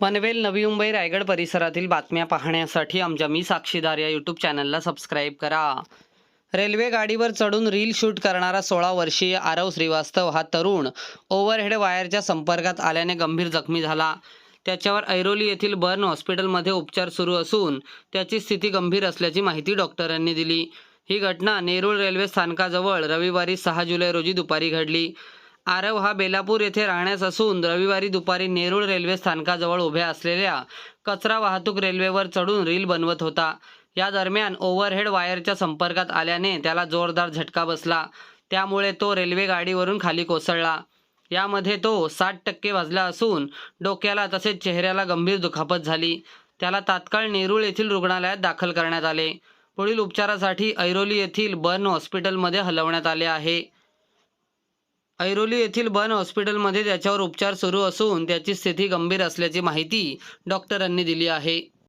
पनवेल नवी मुंबई रायगड परिसरातील बातम्या पाहण्यासाठी आमच्या मी साक्षीदार या यूट्यूब चॅनलला सबस्क्राईब करा. रेल्वे गाडीवर चढून रील शूट करणारा सोळा वर्षीय आरव श्रीवास्तव हा तरुण ओव्हरहेड वायरच्या संपर्कात आल्याने गंभीर जखमी झाला. त्याच्यावर ऐरोली येथील बर्न हॉस्पिटलमध्ये उपचार सुरू असून त्याची स्थिती गंभीर असल्याची माहिती डॉक्टरांनी दिली. ही घटना नेरूळ रेल्वे स्थानकाजवळ रविवारी सहा जुलै रोजी दुपारी घडली. आरव हा बेलापूर येथे राहण्यास असून रविवारी दुपारी नेरूळ रेल्वे स्थानकाजवळ उभ्या असलेल्या कचरा वाहतूक रेल्वेवर चढून रील बनवत होता. या दरम्यान ओव्हरहेड वायरच्या संपर्कात आल्याने त्याला जोरदार झटका बसला. त्यामुळे तो रेल्वे गाडीवरून खाली कोसळला. यामध्ये तो साठ टक्के वाजला असून डोक्याला तसेच चेहऱ्याला गंभीर दुखापत झाली. त्याला तात्काळ नेरूळ येथील रुग्णालयात दाखल करण्यात आले. पुढील उपचारासाठी ऐरोली येथील बर्न हॉस्पिटलमध्ये हलवण्यात आले आहे. ऐरोली येथील बन हॉस्पिटलमध्ये त्याच्यावर उपचार सुरू असून त्याची स्थिती गंभीर असल्याची माहिती डॉक्टरांनी दिली आहे.